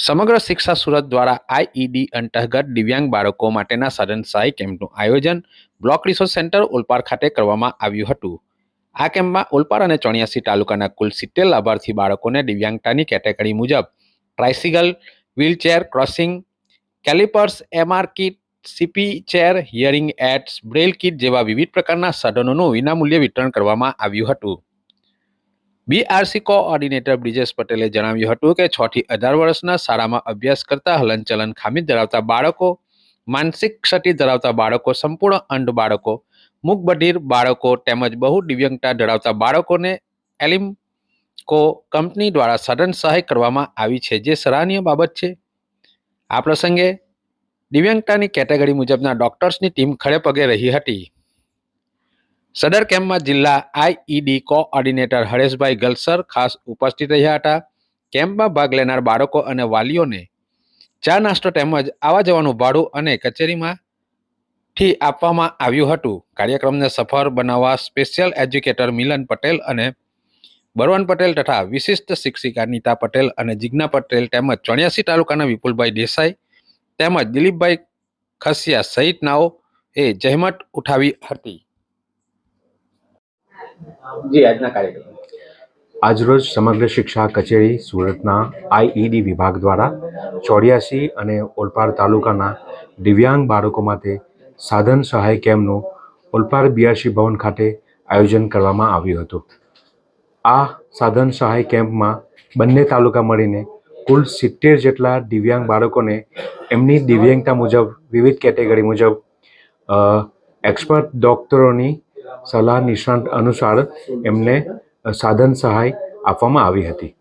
સમગ્ર શિક્ષા સુરત દ્વારા આઈઈડી અંતર્ગત દિવ્યાંગ બાળકો માટેના સહાય કેમ્પનું આયોજન બ્લોક રિસોર્સ સેન્ટર ઓલપાડ ખાતે કરવામાં આવ્યું હતું. આ કેમ્પમાં ઓલપાડ અને ચોર્યાસી તાલુકાના કુલ સિત્તેર લાભાર્થી બાળકોને દિવ્યાંગતાની કેટેગરી મુજબ tricycle wheelchair, crossing, calipers, MR kit, CP chair, hearing aids braille kit જેવા વિવિધ પ્રકારના સાધનોનું વિનામૂલ્યે વિતરણ કરવામાં આવ્યું હતું. બીઆરસી કોઓર્ડિનેટર બ્રિજેશ પટેલે જણાવ્યું હતું કે છ થી અઢાર વર્ષના શાળામાં અભ્યાસ કરતા હલનચલન ખામી ધરાવતા બાળકો, માનસિક ક્ષતિ ધરાવતા બાળકો, સંપૂર્ણ અંધ બાળકો મૂકબધિર બાળકો તેમજ બહુ દિવ્યંગતા ધરાવતા બાળકોને એલિમકો કંપની દ્વારા સઘન સહાય કરવામાં આવી છે. જે સરાહનીય બાબત છે. આ પ્રસંગે દિવ્યાંગતાની કેટેગરી મુજબના ડોક્ટર્સની ટીમ ખડે પગે રહી હતી. સદર કેમ્પમાં જિલ્લા આઈઈડી કોઓર્ડિનેટર હરેશભાઈ ગલસર ખાસ ઉપસ્થિત રહ્યા હતા. કેમ્પમાં ભાગ લેનાર બાળકો અને વાલીઓને ચા નાસ્તો તેમજ આવા જવાનું ભાડું અને કચેરીમાં થી આપવામાં આવ્યું હતું. કાર્યક્રમને સફળ બનાવવા સ્પેશિયલ એજ્યુકેટર મિલન પટેલ અને બરવન પટેલ તથા વિશિષ્ટ શિક્ષિકા નીતા પટેલ અને જિજ્ઞા પટેલ તેમજ ચોર્યાસી તાલુકાના વિપુલભાઈ દેસાઈ તેમજ દિલીપભાઈ ખસિયા સહિતનાઓ એ જહેમત ઉઠાવી હતી. જી, આજના કાર્યક્રમ. આજરોજ સમગ્ર શિક્ષા કચેરી સુરતના આઈઈડી વિભાગ દ્વારા ચોર્યાસી અને ઓલપાડ તાલુકાના દિવ્યાંગ બાળકો માટે સાધન સહાય કેમ્પનું ઓલપાડ બીઆરસી ભવન ખાતે આયોજન કરવામાં આવ્યું હતું. આ સાધન સહાય કેમ્પમાં બંને તાલુકા મળીને કુલ સિત્તેર જેટલા દિવ્યાંગ બાળકોને એમની દિવ્યાંગતા મુજબ, વિવિધ કેટેગરી મુજબ એક્સપર્ટ ડૉક્ટરોની સલાહ નિષ્ણાંત અનુસાર એમને સાધન સહાય આપવામાં આવી હતી.